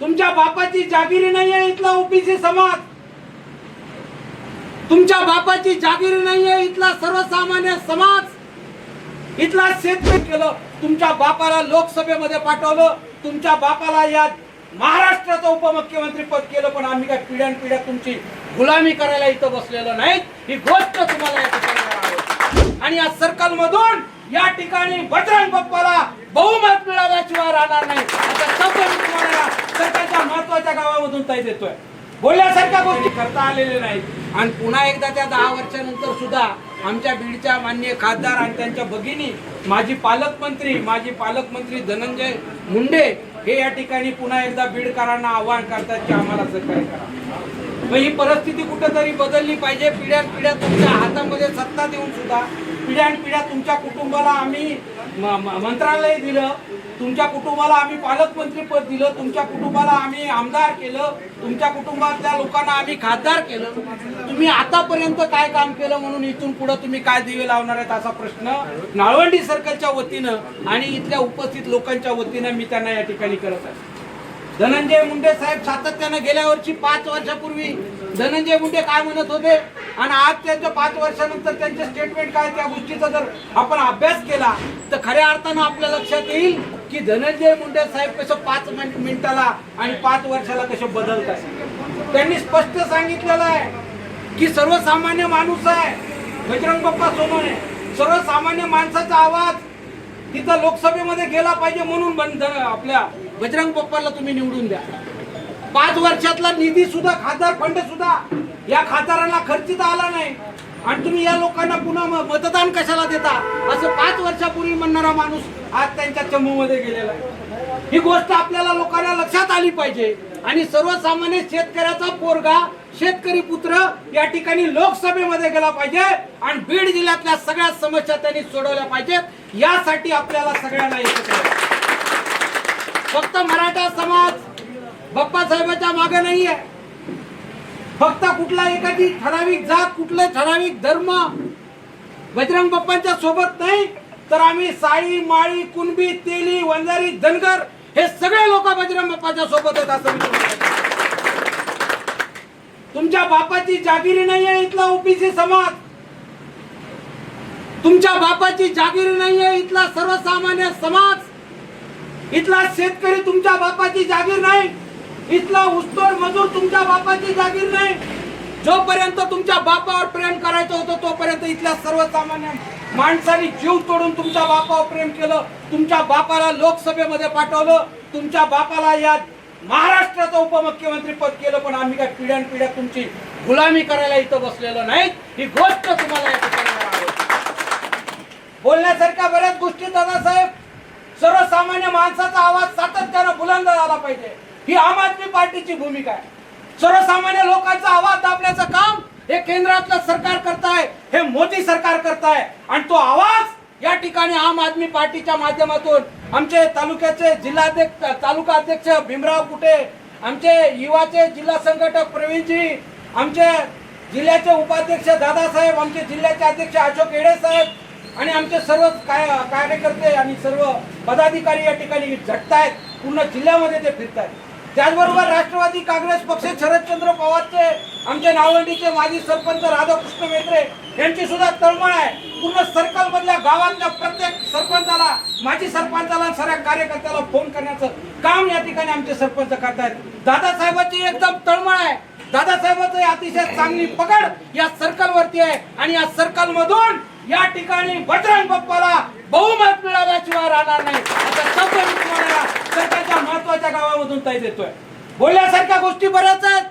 तुमच्या बापाची जागिरी नाही आहे इथला ओबीसी समाज. तुमच्या बापाची जागिरी नाही आहे इथला सर्वसामान्य समाज. इथला शेतकरी केलं तुमच्या बापाला लोकसभेमध्ये पाठवलं तुमच्या बापाला या महाराष्ट्राचं उपमुख्यमंत्री पद केलं पण आम्ही काय पिढ्यान पिढ्या तुमची गुलामी करायला इथं बसलेलो नाही ही गोष्ट तुम्हाला या आणि या सर्कल मधून या ठिकाणी बजरंग बाप्पाला बहुमत मिळाल्याशिवाय राहणार नाही. आता शब्द सरकारच्या महत्त्वाच्या गावामधून ताई देतोय. बोलण्यासारख्या गोष्टी करता आलेले नाहीत. आणि पुन्हा एकदा त्या दहा वर्षानंतर सुद्धा आमच्या बीडच्या माननीय खासदार आणि त्यांच्या भगिनी माजी पालकमंत्री माजी पालकमंत्री धनंजय मुंडे हे या ठिकाणी पुन्हा एकदा बीडकरांना आवाहन करतात की आम्हाला सहकार्य करा. मग ही परिस्थिती कुठेतरी बदलली पाहिजे. पिढ्यान पिढ्या तुमच्या हातामध्ये सत्ता देऊन सुद्धा पिढ्यान पिढ्या तुमच्या कुटुंबाला आम्ही म- मंत्रालय दिलं. तुमच्या कुटुंबाला आम्ही पालकमंत्री पद दिलं तुमच्या कुटुंबाला आम्ही आमदार केलं तुमच्या कुटुंबातल्या लोकांना आम्ही खासदार केलं. तुम्ही आतापर्यंत काय काम केलं म्हणून इथून पुढे तुम्ही काय दिवे लावणार आहेत असा प्रश्न नाळवंडी सर्कलच्या वतीनं आणि इथल्या उपस्थित लोकांच्या वतीनं मी त्यांना या ठिकाणी करत आहे. धनंजय मुंडे साहेब सातत्यानं गेल्या वर्षी पाच वर्षापूर्वी धनंजय मुंडे काय म्हणत होते? आणि आज त्यांच्या पाच वर्षानंतर त्यांचे स्टेटमेंट काय? त्या गोष्टीचा जर आपण अभ्यास केला तर खऱ्या अर्थानं आपल्या लक्षात येईल की धनंजय मुंडे साहेब कसं पाच मिनिटाला आणि पाच वर्षाला कसं बदलतात? त्यांनी स्पष्ट सांगितलेलं आहे की सर्वसामान्य माणूस आहे. बजरंग बाप्पा सोनवणे सर्वसामान्य माणसाचा आवाज तिथं लोकसभेमध्ये गेला पाहिजे म्हणून बंद आपल्या बजरंग बाप्पाला तुम्ही निवडून द्या. पाच वर्षातला निधी सुद्धा खासदार फंड सुद्धा या खासदारांना खर्चित आला नाही. आणि तुम्ही या लोकांना पुन्हा मतदान कशाला देता? असं पाच वर्षापूर्वी म्हणणारा माणूस आज त्यांच्या चमूमध्ये गेलेला आहे. ही गोष्ट आपल्याला लोकांना लक्षात आली पाहिजे. आणि सर्वसामान्य शेतकऱ्याचा पोरगा शेतकरी पुत्र या ठिकाणी लोकसभेमध्ये गेला पाहिजे आणि बीड जिल्ह्यातल्या सगळ्या समस्या त्यांनी सोडवल्या पाहिजेत. यासाठी आपल्याला सगळ्यांना एकत्र फक्त मराठा समाज बाप्पासाहेबाच्या मागे नाहीये. फक्त कुठला एखादी ठराविक जात कुठले ठराविक धर्म बजरंग बाप्पांच्या सोबत नाही तर आम्ही साळी माळी कुणबी तेली वंजारी धनगर हे सगळे लोक बजरंग बाप्पाच्या सोबत आहेत असं तुमच्या बापाची जागिरी नाही आहे इथला ओबीसी समाज. तुमच्या बापाची जागिरी नाही आहे इथला सर्वसामान्य समाज. इथला शेतकरी तुमच्या बापाची जागीर नाही. इथला ऊसतोड मजूर तुमच्या बापाची जागीर नाही. जोपर्यंत तुमच्या बापावर प्रेम करायचं होतं तोपर्यंत इथल्या सर्वसामान्य माणसाने जीव तोडून तुमच्या बापावर प्रेम केलं तुमच्या बापाला लोकसभेमध्ये पाठवलं तुमच्या बापाला या महाराष्ट्राचं उपमुख्यमंत्री पद केलं पण आम्ही काय पिढ्यान पिढ्या तुमची गुलामी करायला इथं बसलेलो नाही ही गोष्ट तुम्हाला बोलण्यासारख्या बऱ्याच गोष्टी दादासाहेब सर्वसामान्य माणसाचा आवाज सातत्यानं बुलंद झाला पाहिजे. ही आम आदमी पार्टीची भूमिका आहे. सर्वसामान्य लोकांचा आवाज दाबण्याचं काम हे केंद्रातलं सरकार करताय हे मोदी सरकार करताय. आणि तो आवाज या ठिकाणी आम आदमी पार्टीच्या माध्यमातून आमचे तालुक्याचे जिल्हाध्यक्ष तालुका अध्यक्ष भीमराव कुटे आमचे युवाचे जिल्हा संघटक प्रवीणजी आमचे जिल्ह्याचे उपाध्यक्ष दादासाहेब आमचे जिल्ह्याचे अध्यक्ष अशोक येडे साहेब आणि आमचे सर्व काय कार्यकर्ते आणि सर्व पदाधिकारी या ठिकाणी झटतायत. पूर्ण जिल्ह्यामध्ये ते फिरतायत. त्याचबरोबर राष्ट्रवादी काँग्रेस पक्ष शरदचंद्र पवारचे आमचे नावंडीचे माजी सरपंच राधाकृष्ण मेत्रे यांची सुद्धा तळमळ आहे. पूर्ण सर्कल मधल्या गावातल्या प्रत्येक सरपंचाला माजी सरपंचाला साऱ्या सगळ्या कार्यकर्त्याला फोन करण्याचं काम या ठिकाणी आमचे सरपंच करतायत. दादासाहेबांची एकदम तळमळ आहे. दादासाहेबांची अतिशय चांगली पकड या सर्कल वरती आहे आणि या सर्कल मधून या ठिकाणी बजरंग बाप्पाला बहुमत मिळाल्याशिवाय राहणार नाही असा शब्द मी तुम्हाला या सरकारच्या गावामधून ताई देतोय. बोलल्यासारख्या गोष्टी बऱ्याच आहेत.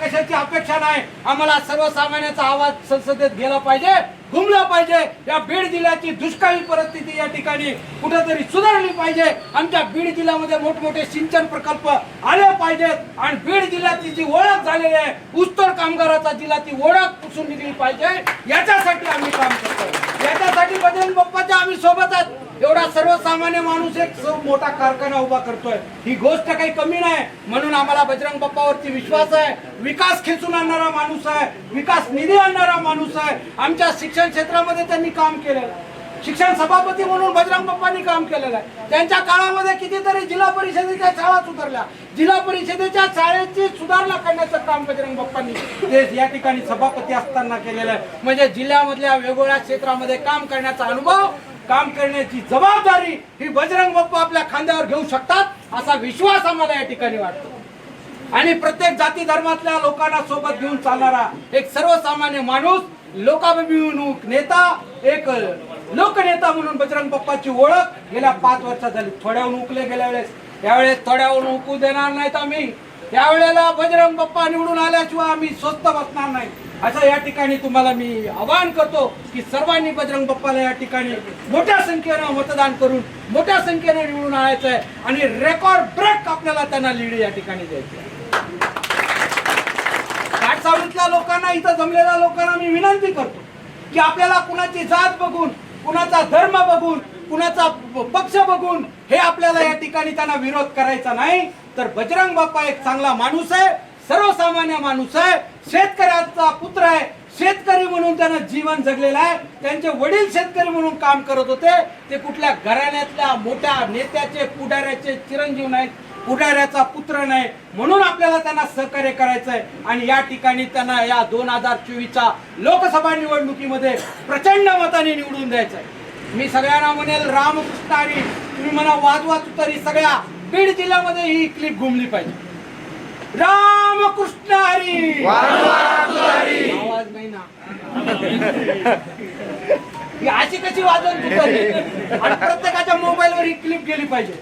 कशाची अपेक्षा नाही. आम्हाला सर्वसामान्याचा आवाज संसदेत गेला पाहिजे घुमला पाहिजे. या बीड जिल्ह्याची दुष्काळी परिस्थिती या ठिकाणी कुठेतरी सुधारली पाहिजे. आमच्या बीड जिल्ह्यामध्ये मोठमोठे सिंचन प्रकल्प आले पाहिजेत. आणि बीड जिल्ह्याची जी ओळख झालेली आहे ऊसतोड कामगाराचा जिल्हा ती ओळख पुसून निघली पाहिजे. याच्यासाठी आम्ही काम करतो याच्यासाठी बजरंग बाप्पाच्या आम्ही सोबत आहेत एवढा सर्वसामान्य माणूस एक मोठा कारखाना उभा करतोय. ही गोष्ट काही कमी नाही. म्हणून आम्हाला बजरंग बाप्पावरती विश्वास आहे. विकास खेचून आणणारा माणूस आहे. विकास निधी आणणारा माणूस आहे. आमच्या शिक्षण क्षेत्रामध्ये त्यांनी काम केलेलं आहे. शिक्षण सभापती म्हणून बजरंग बाप्पांनी काम केलेलं आहे. त्यांच्या काळामध्ये कितीतरी जिल्हा परिषदेच्या शाळा सुधारल्या. जिल्हा परिषदेच्या शाळेची सुधारणा करण्याचं काम बजरंग बाप्पांनी ते या ठिकाणी सभापती असताना केलेलं आहे. म्हणजे जिल्ह्यामधल्या वेगवेगळ्या क्षेत्रामध्ये काम करण्याचा अनुभव काम करण्याची जबाबदारी ही बजरंग बाप्पा आपल्या खांद्यावर घेऊ शकतात असा विश्वास आम्हाला या ठिकाणी वाटतो. आणि प्रत्येक जाती धर्मातल्या लोकांना सोबत घेऊन चालणारा एक सर्वसामान्य माणूस लोकाभिमुख नेता एक लोकनेता म्हणून बजरंग बाप्पाची ओळख गेल्या पाच वर्षात झाली. थोड्याहून उकले गेल्या वेळेस. यावेळेस थोड्याहून उकू देणार नाहीत आम्ही. त्यावेळेला बजरंग बाप्पा निवडून आल्याशिवाय आम्ही स्वस्त बसणार नाही. असं या ठिकाणी तुम्हाला मी आवाहन करतो की सर्वांनी बजरंग बाप्पाला या ठिकाणी मोठ्या संख्येनं मतदान करून मोठ्या संख्येनं निवडून आणायचं आहे आणि रेकॉर्ड ब्रेक आपल्याला त्यांना लीड या ठिकाणी द्यायची आहे. लोकांना इथं जमलेल्या लोकांना मी विनंती करतो की आपल्याला कुणाची जात बघून कुणाचा धर्म बघून कुणाचा पक्ष बघून हे आपल्याला या ठिकाणी त्यांना विरोध करायचा नाही. तर बजरंग बाप्पा एक चांगला माणूस आहे सर्वसामान्य माणूस आहे शेतकऱ्याचा पुत्र आहे शेतकरी म्हणून त्यानं जीवन जगलेलं आहे त्यांचे वडील शेतकरी म्हणून काम करत होते ते कुठल्या घराण्यातल्या मोठ्या नेत्याचे पुढाऱ्याचे चिरंजीव नाहीत पुढाऱ्याचा पुत्र नाही म्हणून आपल्याला त्यांना सहकार्य करायचं आहे आणि या ठिकाणी त्यांना या दोन हजार चोवीसच्या लोकसभा निवडणुकीमध्ये प्रचंड मताने निवडून द्यायचं आहे मी सगळ्यांना म्हणेल रामकृष्ण हरी तुम्ही म्हणा वाजवा तरी सगळ्या बीड जिल्ह्यामध्ये ही क्लिप घुमली पाहिजे. रामकृष्ण हरी! आवाज नाही ना. ही अशी कशी वाजवून आणि प्रत्येकाच्या मोबाईलवर ही क्लिप गेली पाहिजे.